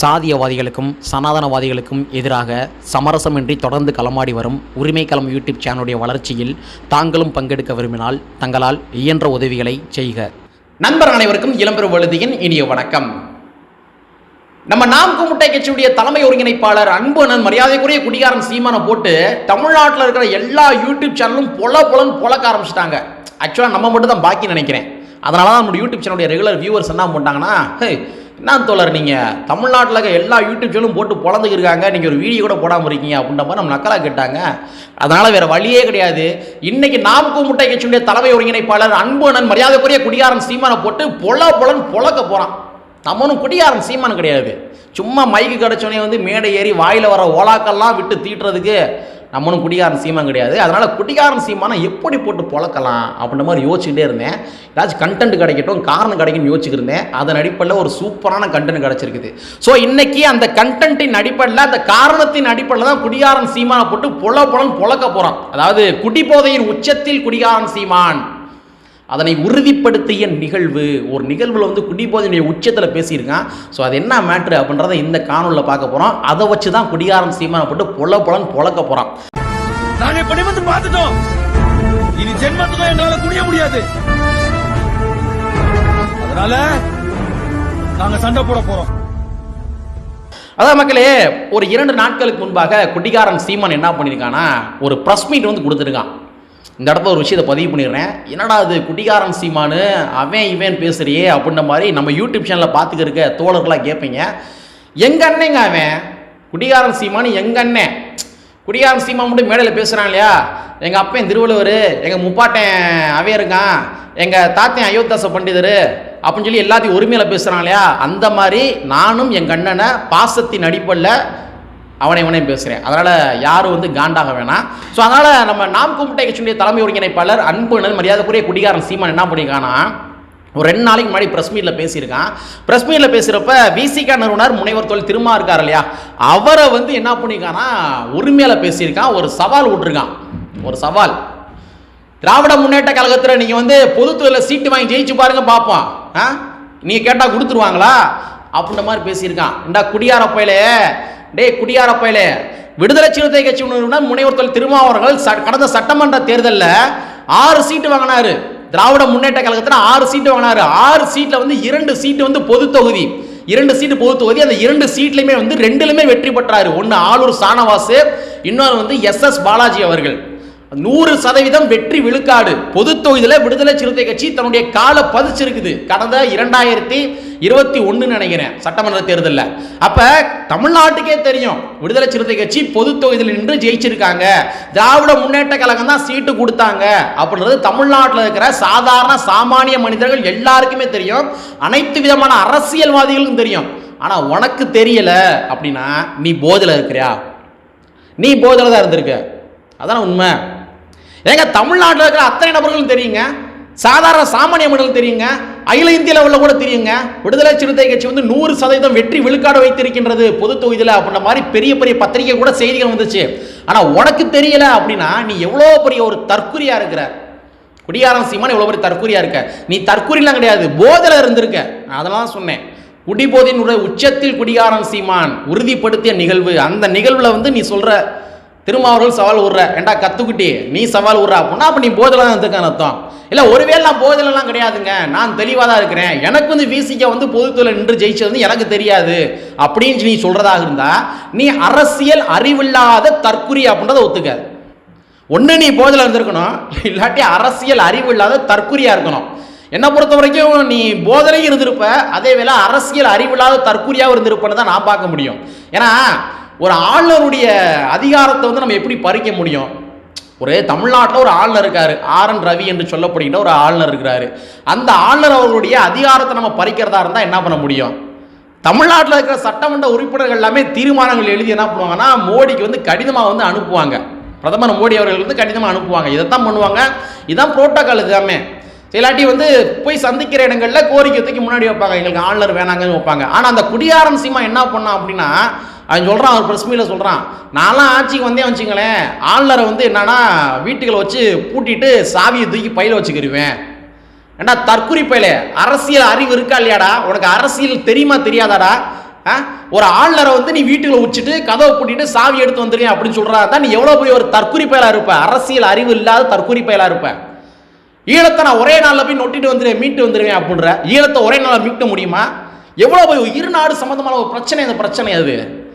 சாதியவாதிகளுக்கும் சனாதனவாதிகளுக்கும் எதிராக சமரசமின்றி தொடர்ந்து களமாடி வரும் உரிமை களம் யூடியூப் சேனலுடைய வளர்ச்சியில் தாங்களும் பங்கெடுக்க விரும்பினால் தங்களால் இயன்ற உதவிகளை செய்க. நண்பர் அனைவருக்கும் இளம்பெரும் வழுதியின் இனிய வணக்கம். நம்ம நாம் குமுட்டை கட்சியுடைய தலைமை ஒருங்கிணைப்பாளர் அன்பு அண்ணன் மரியாதைக்குரிய குடிகாரன் சீமானை போட்டு தமிழ்நாட்டில் இருக்கிற எல்லா யூடியூப் சேனலும் பொல பொலன்னு பொழக்க ஆரம்பிச்சிட்டாங்க. ஆக்சுவலாக நம்ம மட்டும் தான் பாக்கி நினைக்கிறேன். அதனால தான் நம்ம யூடியூப் சேனலுடைய ரெகுலர் வியூவர்ஸ் என்ன பண்ணிட்டாங்கன்னா என்ன தோழர் நீங்கள் தமிழ்நாட்டில் இருக்க எல்லா யூடியூப் சேனலும் போட்டு பொழந்துக்கு இருக்காங்க. நீங்கள் ஒரு வீடியோ கூட போடாமல் இருக்கீங்க அப்படின்ற மாதிரி நம்ம நக்கலாக கேட்டாங்க. அதனால் வேறு வழியே கிடையாது. இன்றைக்கி நாம் முட்டை கட்சியுடைய தலைமை ஒருங்கிணைப்பாளர் அன்பு மரியாதைக்குரிய குடியாரன் சீமானை போட்டு பொல பொலன் பொழக்க போகிறான் நம்மனும் குடியாரன் சீமான் கிடையாது. சும்மா மைக்கு கிடச்சோடனே வந்து மேடை ஏறி வாயில் வர ஓலாக்கெல்லாம் விட்டு தீட்டுறதுக்கு நம்மளும் குடிகாரன் சீமான் கிடையாது. அதனால் குடிகாரன் சீமானை எப்படி போட்டு பொழக்கலாம் அப்படின்ற மாதிரி யோசிச்சுட்டே இருந்தேன். ஏதாச்சும் கண்டென்ட் கிடைக்கட்டும் காரணம் கிடைக்கும்னு யோசிச்சுருந்தேன் அதன் அடிப்படையில் ஒரு சூப்பரான கண்டென்ட் கிடச்சிருக்குது. ஸோ இன்றைக்கி அந்த கண்டென்ட்டின் அடிப்படையில் அந்த காரணத்தின் அடிப்படையில் தான் குடிகாரன் சீமானை போட்டு பொல பொலன்னு பொழக்க போகிறான் அதாவது குடிபோதையின் உச்சத்தில் குடிகாரன் சீமான். அதனை உறுதிப்படுத்திய நிகழ்வு. ஒரு நிகழ்வில் வந்து குடிபோதையினுடைய உச்சத்தில் பேசியிருக்கான். ஸோ அது என்ன மேட்ரு அப்படின்றத இந்த காணொலியில் பார்க்க போகிறோம் அதை வச்சு தான் குடிகாரன் சீமானை போட்டு பொல பொலன்னு பொழக்க போகிறான் நாங்க இப்ப நிமிர்ந்து பார்த்துட்டோம். இனி ஜென்மத்துல என்னால குடிய முடியாது. அதனால நாங்க சண்டை போட போறோம். அதான் மக்களே ஒரு இரண்டு நாட்களுக்கு முன்பாக குடிகாரன் சீமான் என்ன பண்ணியிருக்கான்னா ஒரு ப்ரெஸ் மீட் வந்து கொடுத்துருக்கான். இந்த இடத்துல ஒரு விஷயத்தை பதிவு பண்ணிடுறேன். என்னடா அது குடிகாரன் சீமானு அவன் இவன் பேசுகிறியே அப்படின்ற மாதிரி நம்ம யூடியூப் சேனலில் பார்த்துக்க தோழர்களாக கேட்பீங்க எங்க அண்ணேங்க அவன்? குடிகாரன் சீமானு எங்கள் அண்ணன் குடிகாரன் சீமா மட்டும் மேடையில் பேசுகிறான் இல்லையா? எங்கள் அப்பன் திருவள்ளுவர் எங்கள் முப்பாட்டன் அவே இருக்கான் எங்கள் தாத்தன் அயோத்தாச பண்டிதர் அப்படின்னு சொல்லி எல்லாத்தையும் உரிமையில் பேசுகிறான் இல்லையா? அந்த மாதிரி நானும் எங்கள் அண்ணனை பாசத்தின் அடிப்படையில் அவனை இவனையும் பேசுகிறேன் அதனால் யாரும் வந்து காண்டாக வேணாம். ஸோ அதனால் நம்ம நாம் கும்பிட்டை கட்சியுடைய தலைமை ஒருங்கிணைப்பாளர் அன்புணர் மரியாதைக்குரிய குடிகாரன் சீமான் என்ன பண்ணியிருக்கானா ஒரு ரெண்டு நாளைக்கு முன்னாடி ப்ரெஸ் மீட்டில் பேசியிருக்கான். ப்ரெஸ் மீட்டில் பேசுகிறப்ப விசிகா நிறுவனர் முனைவர் தொழில் திருமா இருக்கார் இல்லையா? அவரை வந்து என்ன பண்ணியிருக்கானா உரிமையில் பேசியிருக்கான். ஒரு சவால் விட்டுருக்கான். ஒரு சவால். திராவிட முன்னேற்ற கழகத்தில் நீங்கள் வந்து பொதுத்துறையில் சீட்டு வாங்கி ஜெயிச்சு பாருங்க பார்ப்போம் ஆ? நீங்கள் கேட்டால் கொடுத்துருவாங்களா? அப்படின்ற மாதிரி பேசியிருக்கான். இந்த குடியார டேய் குடியாரப்பையில விடுதலை சிறுத்தை கட்சி உறுப்பினர் முனைவர் தொழில் திருமாவர்கள் கடந்த சட்டமன்ற தேர்தலில் ஆறு சீட்டு வாங்கினாரு. திராவிட முன்னேற்ற கழகத்தில் ஆறு சீட்டு வாங்கினாரு. ஆறு சீட்டில் வந்து இரண்டு சீட்டு வந்து பொது தொகுதி. இரண்டு சீட்டு பொது தொகுதி அந்த இரண்டு சீட்லையுமே வந்து ரெண்டுலையுமே வெற்றி பெற்றாரு. ஒன்று ஆளூர் சானவாசு இன்னொரு வந்து எஸ் எஸ் பாலாஜி அவர்கள். நூறு சதவீதம் வெற்றி விழுக்காடு. பொது தொகுதியில் விடுதலை சிறுத்தை கட்சி தன்னுடைய காலை பதிச்சிருக்குது. கடந்த இரண்டாயிரத்தி இருபத்தி ஒன்று நினைக்கிறேன் சட்டமன்ற தேர்தலில். அப்ப தமிழ்நாட்டுக்கே தெரியும் விடுதலை சிறுத்தை கட்சி பொது தொகுதியில் நின்று ஜெயிச்சிருக்காங்க. திராவிட முன்னேற்ற கழகம் தான் சீட்டு கொடுத்தாங்க. அப்படின்றது தமிழ்நாட்டில் இருக்கிற சாதாரண சாமானிய மனிதர்கள் எல்லாருக்குமே தெரியும். அனைத்து விதமான அரசியல்வாதிகளுக்கும் தெரியும். ஆனா உனக்கு தெரியல அப்படின்னா நீ போதில் இருக்கிறியா? நீ போதில் தான் இருந்திருக்க. அதான் உண்மை? ஏங்க தமிழ்நாட்டில் இருக்கிற அத்தனை நபர்களும் தெரியுங்க. சாதாரண சாமானிய மனிதர்கள் தெரியுங்க. அகில இந்திய லெவலில் கூட தெரியுங்க. விடுதலை சிறுத்தை கட்சி வந்து நூறு சதவீதம் வெற்றி விழுக்காடு வைத்திருக்கின்றது பொது தொகுதியில் அப்படின்ற மாதிரி பெரிய பெரிய பத்திரிகை கூட செய்திகள் வந்துச்சு. ஆனால் உனக்கு தெரியல அப்படின்னா நீ எவ்வளோ பெரிய ஒரு தற்குறியாக இருக்கிற? குடியாரம் சீமான் இவ்வளோ பெரிய தற்குறியாக இருக்க? நீ தற்குறிலாம் கிடையாது. போதில் இருந்திருக்க. நான் அதெல்லாம் சொன்னேன். குடிபோதையினுடைய உச்சத்தில் குடியாரம் சீமான் உறுதிப்படுத்திய நிகழ்வு. அந்த நிகழ்வில் வந்து நீ சொல்கிற திருமாவர்கள் சவால் விடுற ஏண்டா கத்துக்குட்டி? நீ சவால் விடுற அப்படின்னா அப்போ நீ போதில் தான் இருந்திருக்கான்னு அர்த்தம். இல்லை ஒருவேளை நான் போதிலலாம் கிடையாதுங்க. நான் தெளிவாக தான் இருக்கிறேன். எனக்கு வந்து விசிக்க வந்து பொதுத்துறையில் நின்று ஜெயிச்சது வந்து எனக்கு தெரியாது. அப்படின்னு நீ சொல்றதாக இருந்தா நீ அரசியல் அறிவில்லாத தற்குறி அப்படின்றத ஒத்துக்க ஒன்று நீ போதில் இருந்திருக்கணும் இல்லாட்டி அரசியல் அறிவு இல்லாத தற்குறியாக இருக்கணும். என்னை பொறுத்த வரைக்கும் நீ போதலையும் இருந்திருப்ப அதே வேளை அரசியல் அறிவில்லாத தற்குறியாகவும் இருந்திருப்பன்னு தான் நான் பார்க்க முடியும். ஏன்னா ஒரு ஆளுநருடைய அதிகாரத்தை வந்து நம்ம எப்படி பறிக்க முடியும்? ஒரு தமிழ்நாட்டில் ஒரு ஆளுநர் இருக்காரு. ஆர் என் ரவி என்று சொல்லப்படுகின்ற ஒரு ஆளுநர் இருக்கிறாரு. அந்த ஆளுநர் அவர்களுடைய அதிகாரத்தை நம்ம பறிக்கிறதா இருந்தால் என்ன பண்ண முடியும்? தமிழ்நாட்டில் இருக்கிற சட்டமன்ற உறுப்பினர்கள் எல்லாமே தீர்மானங்கள் எழுதி என்ன பண்ணுவாங்கன்னா மோடிக்கு வந்து கடிதமாக வந்து அனுப்புவாங்க. பிரதமர் மோடி அவர்கள் வந்து கடிதமாக அனுப்புவாங்க. இதை தான் பண்ணுவாங்க. இதான் புரோட்டோக்கால் இதுதாமே இல்லாட்டி வந்து போய் சந்திக்கிற இடங்களில் கோரிக்கை முன்னாடி வைப்பாங்க. எங்களுக்கு ஆளுநர் வேணாங்கன்னு வைப்பாங்க. ஆனால் அந்த குடியாரன் சீமா என்ன பண்ணான் அப்படின்னா அவன் சொல்கிறான் அவர் ப்ரெஸ் மீட்டில் சொல்கிறான் நான்லாம் ஆட்சிக்கு வந்தே வச்சுங்களேன் ஆளுநரை வந்து என்னன்னா வீட்டுகளை வச்சு பூட்டிட்டு சாவியை தூக்கி பையில வச்சுக்கிருவேன். ஏண்டா தற்குறி பயில? அரசியல் அறிவு இருக்கா இல்லையாடா? உனக்கு அரசியல் தெரியுமா தெரியாதாடா? ஆ? ஒரு ஆளுநரை வந்து நீ வீட்டுக்குள்ள வச்சுட்டு கதவை பூட்டிட்டு சாவி எடுத்து வந்துருக்கேன் அப்படின்னு சொல்றா தான் நீ எவ்வளவு பெரிய ஒரு தற்குறி பயலா இருப்ப? அரசியல் அறிவு இல்லாத தற்குறி பயலா இருப்ப? ஈழத்தை நான் ஒரே நாளில் போய் நொட்டிட்டு வந்துடுவேன் மீட்டு வந்துடுவேன் அப்படின்ற. ஈழத்தை ஒரே நாளில் மீட்க முடியுமா? எவ்வளோ போய் இரு நாடு சம்பந்தமான ஒரு பிரச்சனை அந்த பிரச்சனை அது.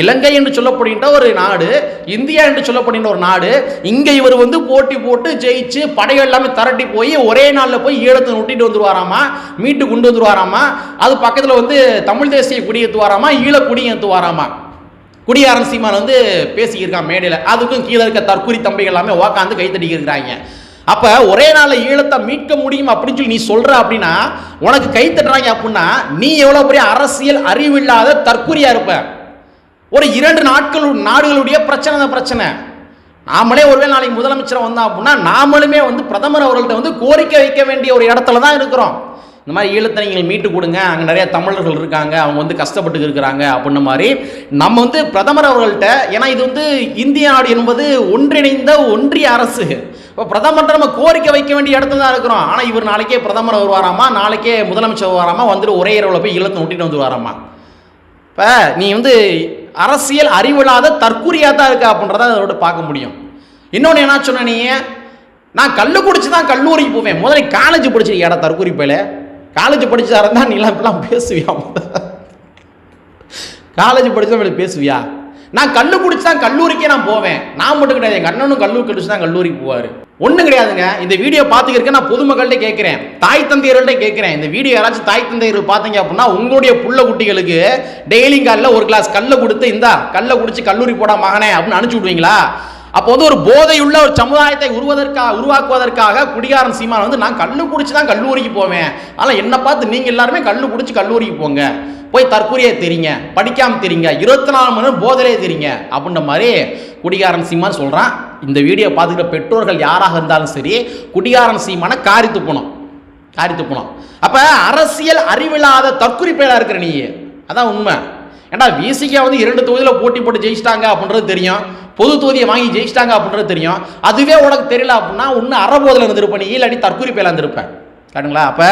இலங்கை என்று சொல்லப்படுகின்ற ஒரு நாடு இந்தியா என்று சொல்லப்படுகின்ற ஒரு நாடு இங்கே இவர் வந்து போட்டி போட்டு ஜெயிச்சு படைகள் எல்லாமே திரட்டி போய் ஒரே நாளில் போய் ஈழத்தை ஒட்டிட்டு வந்துருவாராமா? மீட்டு கொண்டு வந்துருவாராமா? அது பக்கத்தில் வந்து தமிழ் தேசிய குடியேற்றுவாராமா ஈழ குடியேற்றுவாராமா குடியாரன் சீமான் வந்து பேசியிருக்கான் மேடையில். அதுக்கும் கீழே இருக்க தற்கூரி தம்பிகள் எல்லாமே உக்காந்து கைத்தடிக்க அப்போ ஒரே நாளில் ஈழத்தை மீட்க முடியும் அப்படின்னு சொல்லி நீ சொல்கிற அப்படின்னா உனக்கு கைத்தட்டுறாங்க அப்படின்னா நீ எவ்வளோ பெரிய அரசியல் அறிவில்லாத தற்கூரியாக இருப்ப. ஒரு இரண்டு நாட்கள் நாடுகளுடைய பிரச்சனை தான் பிரச்சனை. நாமளே ஒருவேளை நாளைக்கு முதலமைச்சர் வந்தோம் அப்படின்னா நாமளுமே வந்து பிரதமர் அவர்கள்ட்ட வந்து கோரிக்கை வைக்க வேண்டிய ஒரு இடத்துல தான் இருக்கிறோம். இந்த மாதிரி ஈழத்தை மீட்டு கொடுங்க அங்கே நிறைய தமிழர்கள் இருக்காங்க அவங்க வந்து கஷ்டப்பட்டு இருக்கிறாங்க அப்படின்ன மாதிரி நம்ம வந்து பிரதமர் அவர்கள்ட்ட ஏன்னா இது வந்து இந்திய நாடு என்பது ஒன்றிணைந்த ஒன்றிய அரசு. இப்போ பிரதமர்கிட்ட நம்ம கோரிக்கை வைக்க வேண்டிய இடத்துல தான் இருக்கிறோம். ஆனால் இவர் நாளைக்கே பிரதமர் வருவாராமா நாளைக்கே முதலமைச்சர் வருவாராமா வந்துட்டு ஒரே இரவில் போய் ஈழத்தை வந்து வாராமா இப்போ நீ வந்து அரசியல் அறிவில்லாத தற்கூரியாக தான் இருக்கா அப்படின்றத அதோட பார்க்க முடியும். இன்னொன்று என்ன சொன்ன நீ? நான் கல் குடிச்சு தான் கல்லூரிக்கு போவேன். முதல்ல காலேஜ் படிச்சிருக்கியாடா தற்கூரி போயில. காலேஜ் படிச்சா இருந்தால் நீ எல்லாம் இப்பெல்லாம் பேசுவியா? காலேஜ் படிச்சா இப்படி பேசுவியா? நான் கல் குடிச்சு தான் கல்லூரிக்கே நான் போவேன். நான் மட்டும் கிடையாது எங்கள் அண்ணனும் கல்லூரி கடிச்சு தான் கல்லூரிக்கு போவார். ஒன்றும் கிடையாதுங்க. இந்த வீடியோ பார்த்துக்கிறக்க நான் பொதுமக்கள்கிட்ட கேட்குறேன். தாய் தந்தையர்கள்ட்ட கேட்குறேன். இந்த வீடியோ யாராச்சும் தாய் தந்தையர்கள் பார்த்தீங்க அப்படின்னா உங்களுடைய புள்ள குட்டிகளுக்கு டெய்லி காலில் ஒரு கிளாஸ் கல்லை கொடுத்து இந்தா கல்லை குடிச்சு கல்லூரி போட மகனே அப்படின்னு அனுப்பிச்சு விடுவீங்களா? அப்போ வந்து ஒரு போதையுள்ள ஒரு சமுதாயத்தை உருவதற்காக உருவாக்குவதற்காக குடிகாரன் சீமான் வந்து நான் கல்லு குடிச்சு தான் கல்லூரிக்கு போவேன். ஆனால் என்னை பார்த்து நீங்கள் எல்லாருமே கல்லு குடிச்சு கல்லூரிக்கு போங்க. போய் தற்கொலையை தெரியுங்க படிக்காமல் தெரியுங்க இருபத்தி நாலு மணி நேரம் போதலே தெரியுங்க அப்படின்ற மாதிரி குடிகாரன் சீமான் சொல்கிறான் இந்த வீடியோ பார்த்துக்கிற பெற்றோர்கள் யாராக இருந்தாலும் சரி குடிகாரன் சீமானை காரி துப்பணும் காரி துப்பணும் அப்போ அரசியல் அறிவில்லாத தற்குறி பேரா இருக்கிற நீ. அதான் உண்மை. ஏன்னா விசிகா வந்து இரண்டு தொகுதியில் போட்டி போட்டு ஜெயிச்சிட்டாங்க அப்படின்றது தெரியும். பொது தொகுதியை வாங்கி ஜெயிச்சிட்டாங்க அப்படின்றது தெரியும். அதுவே உனக்கு தெரியல அப்படின்னா ஒன்று அறபோதில் இருந்திருப்ப நீ இல்லாட்டி தற்கொலை பேல இருந்திருப்பேன் கரெக்டுங்களா அப்போ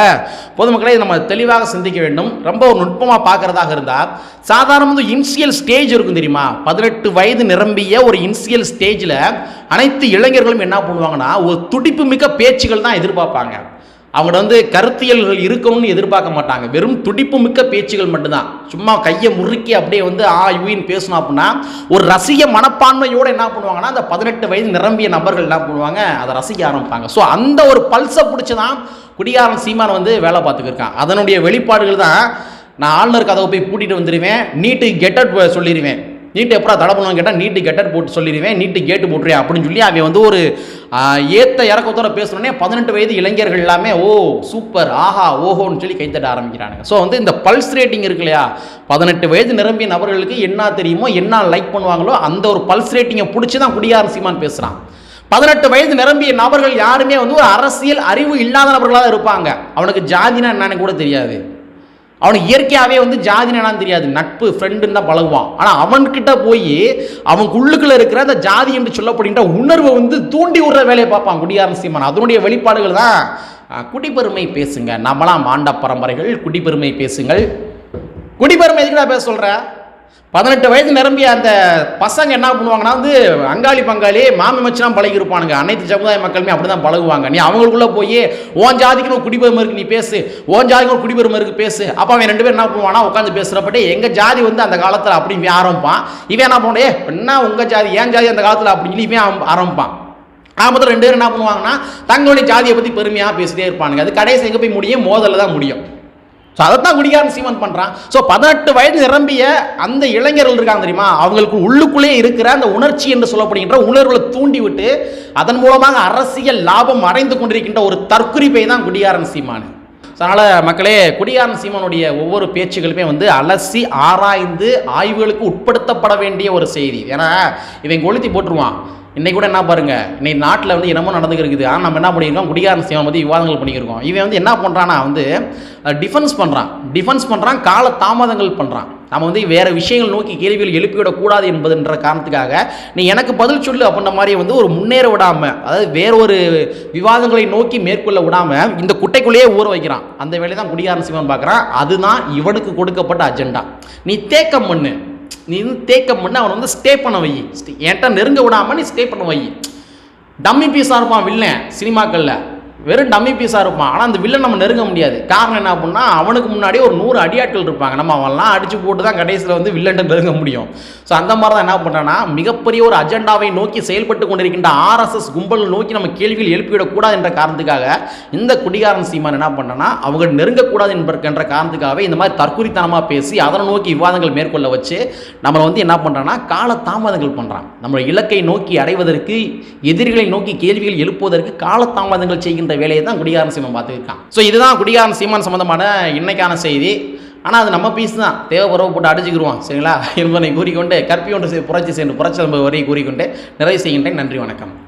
பொதுமக்களை நம்ம தெளிவாக சிந்திக்க வேண்டும். ரொம்ப ஒரு நுட்பமாக பார்க்குறதாக இருந்தால் சாதாரண வந்து இன்சியல் ஸ்டேஜ் இருக்கும் தெரியுமா? பதினெட்டு வயது நிரம்பிய ஒரு இன்சியல் ஸ்டேஜில் அனைத்து இளைஞர்களும் என்ன பண்ணுவாங்கன்னா ஒரு துடிப்பு மிக்க பேச்சுகள் தான் எதிர்பார்ப்பாங்க. அவங்கள்ட்ட வந்து கருத்தியல்கள் இருக்கணும்னு எதிர்பார்க்க மாட்டாங்க. வெறும் துடிப்பு மிக்க பேச்சுகள் மட்டும்தான். சும்மா கையை முறுக்கி அப்படியே வந்து ஆ யூன்னு பேசணும் அப்படின்னா ஒரு ரசிக மனப்பான்மையோடு என்ன பண்ணுவாங்கன்னா அந்த பதினெட்டு வயது நிரம்பிய நபர்கள் என்ன பண்ணுவாங்க அதை ரசிக்க ஆரம்பிப்பாங்க. ஸோ அந்த ஒரு பல்ஸை பிடிச்சி தான் குடியாரன் சீமான் வந்து வேலை பார்த்துக்கிருக்கான் அதனுடைய வெளிப்பாடுகள் தான் நான் ஆளுநர் கதவை போய் கூட்டிகிட்டு வந்துடுவேன் நீட்டு கெட்டட் சொல்லிடுவேன் நீட்டு எப்படா தடை பண்ணுவாங்க கேட்டால் நீட்டு கெட்டர் போட்டு சொல்லிடுவேன் நீட்டு கேட்டு போட்டுருவேன் அப்படின்னு சொல்லி அவன் வந்து ஒரு ஏத்த இறக்கத்தோட பேசணுன்னே பதினெட்டு வயது இளைஞர்கள் எல்லாமே ஓ சூப்பர் ஆஹா ஓஹோன்னு சொல்லி கைத்தட்ட ஆரம்பிக்கிறானுங்க. ஸோ வந்து இந்த பல்ஸ் ரேட்டிங் இருக்கு இல்லையா பதினெட்டு வயது நிரம்பிய நபர்களுக்கு என்ன தெரியுமோ என்ன லைக் பண்ணுவாங்களோ அந்த ஒரு பல்ஸ் ரேட்டிங்கை பிடிச்சி தான் குடியாரன் சீமான் பேசுகிறான் பதினெட்டு வயது நிரம்பிய நபர்கள் யாருமே வந்து ஒரு அரசியல் அறிவு இல்லாத நபர்களாக இருப்பாங்க. அவனுக்கு ஜாதினா என்னன்னு கூட தெரியாது. அவனுக்கு இயற்கையாகவே வந்து ஜாதி என்னன்னு தெரியாது. நட்பு ஃப்ரெண்டுன்னு தான் பழகுவான். ஆனால் அவன்கிட்ட போய் அவனுக்கு உள்ளுக்குள்ள இருக்கிற அந்த ஜாதி என்று சொல்லப்படுகின்ற உணர்வை வந்து தூண்டி விடுற வேலையை பார்ப்பான் குடியாரன் சீமான். அதனுடைய வெளிப்பாடுகள் தான் குடிபெருமை குடிப்பெருமை பேசுங்க. நம்மளாம் ஆண்ட பரம்பரைகள் குடிபெருமை பேசுங்கள். குடிபெருமை எதுக்குடா பேச சொல்கிறேன் பதினெட்டு வயது நிரம்பிய அந்த பசங்க என்ன பண்ணுவாங்கன்னா வந்து அங்காளி பங்காளி மாமி மச்சிலாம் பழகி இருப்பானுங்க அனைத்து சமுதாய மக்களுமே அப்படி தான் பழகுவாங்க. நீ அவங்களுக்குள்ளே போய் ஓன் ஜாதிக்கு ஒரு குடிபெருமை இருக்கு நீ பேசு. ஓன் ஜாதிக்கு ஒரு குடிபெருமை இருக்கு பேசு. அப்போ அவன் ரெண்டு பேரும் என்ன பண்ணுவானா உட்காந்து பேசுறப்பட்டே எங்கள் ஜாதி வந்து அந்த காலத்தில் அப்படி ஆரம்பிப்பான். இவன் என்ன பண்ணுவான் என்ன உங்கள் ஜாதி ஏன் ஜாதி அந்த காலத்தில் அப்படின்னு இவன் ஆரம்பிப்பான். ஆரம்பத்தில் ரெண்டு பேரும் என்ன பண்ணுவாங்கன்னா தங்களுடைய ஜாதியை பற்றி பெருமையாக பேசிட்டே இருப்பானுங்க. அது கடைசி எங்கே போய் முடியும்? மோதலில் தான் முடியும். ஸோ அதைத்தான் குடிகாரன் சீமன் பண்ணுறான் ஸோ பதினெட்டு வயது நிரம்பிய அந்த இளைஞர்கள் இருக்காங்க தெரியுமா? அவங்களுக்கு உள்ளுக்குள்ளே இருக்கிற அந்த உணர்ச்சி என்று சொல்லப்படுகின்ற உணர்வுகளை தூண்டிவிட்டு அதன் மூலமாக அரசியல் லாபம் அடைந்து கொண்டிருக்கின்ற ஒரு தற்குறிப்பை தான் குடிகாரன் சீமானு. ஸோ அதனால் மக்களே குடியாரன் சீமானுடைய ஒவ்வொரு பேச்சுகளுமே வந்து அலசி ஆராய்ந்து ஆய்வுகளுக்கு உட்படுத்தப்பட வேண்டிய ஒரு செய்தி. ஏன்னா இவன் கொளுத்தி போட்டுருவான். இன்றைக்கூட கூட என்ன பாருங்க இன்னைக்கு நாட்டில் வந்து என்னமோ நடந்துக்கிருக்குது ஆனால் நம்ம என்ன பண்ணியிருக்கோம்? குடிகாரன் சீமான் பற்றி விவாதங்கள் பண்ணியிருக்கோம் இவன் வந்து என்ன பண்ணுறான்னா வந்து டிஃபென்ஸ் பண்ணுறான் டிஃபென்ஸ் பண்ணுறான் கால தாமதங்கள் பண்ணுறான் நம்ம வந்து வேறு விஷயங்கள் நோக்கி கேள்விகள் எழுப்பிவிடக்கூடாது என்பதுன்ற காரணத்துக்காக நீ எனக்கு பதில் சொல்லு அப்படின்ற மாதிரி வந்து ஒரு முன்னேற விடாமல் அதாவது வேற ஒரு விவாதங்களை நோக்கி மேற்கொள்ள விடாமல் இந்த குட்டைக்குள்ளேயே ஊற வைக்கிறான். அந்த வேலையை தான் குடிகாரன் சிவன் பார்க்குறான். அதுதான் இவனுக்கு கொடுக்கப்பட்ட அஜெண்டா நீ தேக்கம் பண்ணு. நீ வந்து தேக்கம் பண்ணு அவனை வந்து ஸ்டே பண்ண வை. என்கிட்ட நெருங்க விடாமல் நீ ஸ்டே பண்ண வை. டம்மி பீஸாக இருப்பான் வில்லன் சினிமாக்களில். வெறும் டம்மி பீஸாக இருப்பான். ஆனால் அந்த வில்லன் நம்ம நெருங்க முடியாது. காரணம் என்ன அப்படின்னா அவனுக்கு முன்னாடி ஒரு நூறு அடியாட்கள் இருப்பாங்க. நம்ம அவன்லாம் அடிச்சு போட்டு தான் கடைசியில் வந்து வில்லன்ட்டு நெருங்க முடியும். ஸோ அந்த மாதிரி தான் என்ன பண்ணுறான்னா மிகப்பெரிய ஒரு அஜெண்டாவை நோக்கி செயல்பட்டு கொண்டிருக்கின்ற ஆர்எஸ்எஸ் கும்பல் நோக்கி நம்ம கேள்விகள் எழுப்பிவிடக்கூடாது என்ற காரணத்துக்காக இந்த குடிகாரன் சீமான் என்ன பண்ணனா அவங்க நெருங்கக்கூடாது என்பதற்கென்ற காரணத்துக்காகவே இந்த மாதிரி தற்குறித்தனமாக பேசி அதனை நோக்கி விவாதங்கள் மேற்கொள்ள வச்சு நம்மளை வந்து என்ன பண்ணுறான்னா கால தாமதங்கள் பண்ணுறான் நம்ம இலக்கை நோக்கி அடைவதற்கு எதிரிகளை நோக்கி கேள்விகள் எழுப்புவதற்கு கால தாமதங்கள் வேலையை தான் குடிகாரன் சீமான் பார்த்துருக்கான் ஸோ இதுதான் குடிகாரன் சீமான் சம்பந்தமான இன்னைக்கான செய்தி. ஆனால் அது நம்ம பீஸ் தான். தேவைப்பறவை போட்டு அடிச்சுக்கிடுவோம் சரிங்களா? என்பதை கூறிக்கொண்டு கற்பி ஒன்று புரட்சி சென்று புரட்சி வரை கூறிக்கொண்டு நிறைவு செய்கின்றேன். நன்றி வணக்கம்.